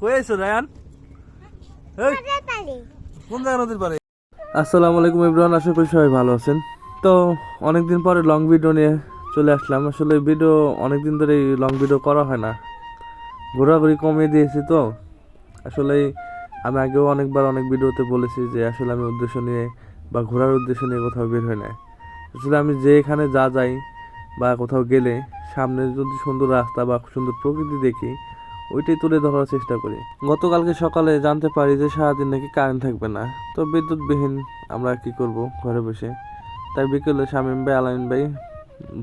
কই আছো আসসালামু আলাইকুম ইব্রাহিম আশা করি সবাই ভালো আছেন। তো অনেকদিন পরে লং ভিডিও নিয়ে চলে আসলাম। আসলে ভিডিও অনেকদিন ধরে লং ভিডিও করা হয় না। ঘোরাঘুরি কমিয়ে দিয়েছি তো। আসলে আমি আগেও অনেকবার অনেক ভিডিওতে বলেছি যে আসলে আমি উদ্দেশ্য নিয়ে বা ঘোরার উদ্দেশ্য নিয়ে কোথাও বের হয় না। আসলে আমি যেখানে যা যাই বা কোথাও গেলে সামনে যদি সুন্দর রাস্তা বা সুন্দর প্রকৃতি দেখি ওইটাই তুলে ধরার চেষ্টা করি। গতকালকে সকালে জানতে পারি যে সারাদিন নাকি কারেন্ট থাকবে না। তো বিদ্যুৎবিহীন আমরা কি করব ঘরে বসে? তাই বিকেলে শামীম ভাই, আলামিন ভাই,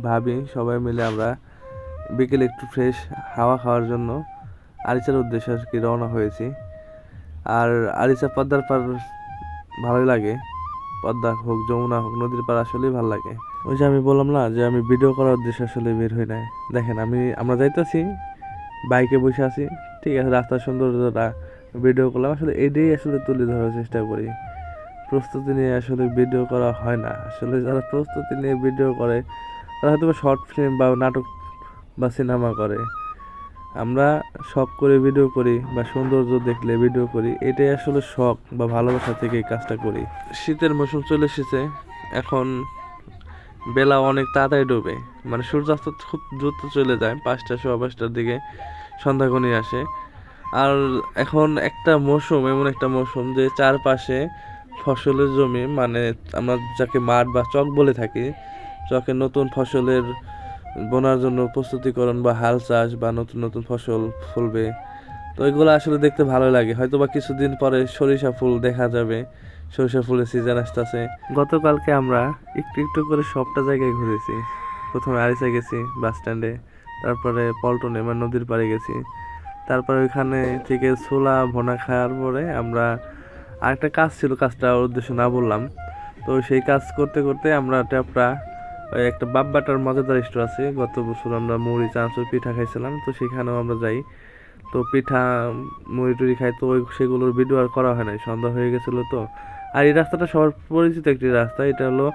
ভাবি সবাই মিলে আমরা বিকেলে একটু ফ্রেশ হাওয়া খাওয়ার জন্য আরিচার উদ্দেশ্যে আর কি রওনা হয়েছি। আর আরিচা পদ্মার পার ভালোই লাগে। পদ্মা হোক, যমুনা হোক, নদীর পার আসলেই ভালো লাগে। ওই যে আমি বললাম না যে আমি ভিডিও করার উদ্দেশ্যে আসলে বের হই নাই। দেখেন আমি, আমরা যাইতেছি বাইকে বসে আছি। ঠিক আছে, রাস্তার সৌন্দর্যটা ভিডিও করলাম। আসলে এটাই আসলে তুলে ধরার চেষ্টা করি। প্রস্তুতি নিয়ে আসলে ভিডিও করা হয় না। আসলে যারা প্রস্তুতি নিয়ে ভিডিও করে, তারা হয়তো শর্ট ফিল্ম বা নাটক বা সিনেমা করে। আমরা শখ করে ভিডিও করি বা সৌন্দর্য দেখলে ভিডিও করি। এটাই আসলে শখ বা ভালোবাসা থেকে কাজটা করি। শীতের মৌসুম চলে এসেছে। এখন বেলা অনেক তাড়াতাড়ি ডোবে। মানে সূর্যাস্ত খুব দ্রুত চলে যায়, পাঁচটা, সোয়া পাঁচটার দিকে সন্ধ্যা আসে। আর এখন একটা মৌসুম, এমন একটা মৌসুম যে চারপাশে ফসলের জমি মানে আমরা যাকে মাঠ বা চক বলে থাকি, চকে নতুন ফসলের বোনার জন্য প্রস্তুতিকরণ বা হাল চাষ বা নতুন নতুন ফসল ফলবে। তো এগুলো আসলে দেখতে ভালো লাগে। হয়তো বা কিছুদিন পরে সরিষা ফুল দেখা যাবে। সরিষা ফুলের সিজন আসতেছে। গতকালকে আমরা একটু একটু করে সবটা জায়গায় ঘুরেছি। প্রথমে আরিসা গেছি বাস স্ট্যান্ডে তারপরে পল্টনে মানে নদীর পাড়ে গেছি। তারপরে ওইখানে থেকে ছোলা, ভোনা খাওয়ার পরে আমরা আরেকটা কাজ ছিল, কাজটা উদ্দেশ্য না বললাম। তো সেই কাজ করতে করতে আমরা ট্যাপটা ওই একটা বাব্বাটার মজাদার স্টোর আছে। গত বছর আমরা মুড়ি, চানাচুর, পিঠা খাইছিলাম। তো সেখানেও আমরা যাই। তো পিঠা, মুড়ি টুড়ি খাই, তো ওই সেগুলোর ভিডিও আর করা হয় নাই, সন্ধ্যা হয়ে গেছিল তো। আর এই রাস্তাটা সবার পরিচিত একটি রাস্তা, এটা হলো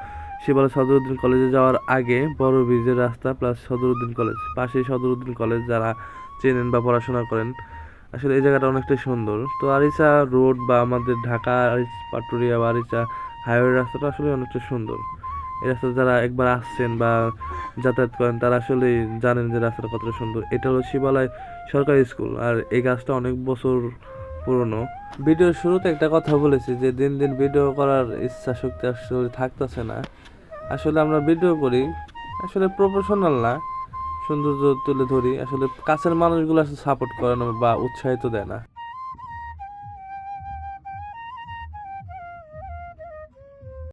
শিবালা সদরুদ্দিন কলেজে যাওয়ার আগে বড় ব্রিজের রাস্তা প্লাস সদরুদ্দিন কলেজ। পাশেই সদরুদ্দিন কলেজ, যারা চেনেন বা পড়াশোনা করেন, আসলে এই জায়গাটা অনেকটাই সুন্দর। তো আরিচা রোড বা আমাদের ঢাকা পাটুরিয়া বা আরিচা হাইওয়ে রাস্তাটা আসলে অনেকটা সুন্দর। রাস্তা যারা একবার আসছেন বা যাতায়াত করেন, তারা আসলে জানেন যে রাস্তাটা কতটা সুন্দর। এটা হলো শিবালয় সরকারি স্কুল, আর এই গাছটা অনেক বছর পুরনো। ভিডিওর শুরুতে একটা কথা বলেছি যে দিন দিন ভিডিও করার ইচ্ছা শক্তি আসলে থাকতেছে না। আসলে আমরা ভিডিও করি, আসলে প্রফেশনাল না। সৌন্দর্য তুলে ধরি, আসলে কাছের মানুষগুলো আসলে সাপোর্ট করে না বা উৎসাহিত দেয় না।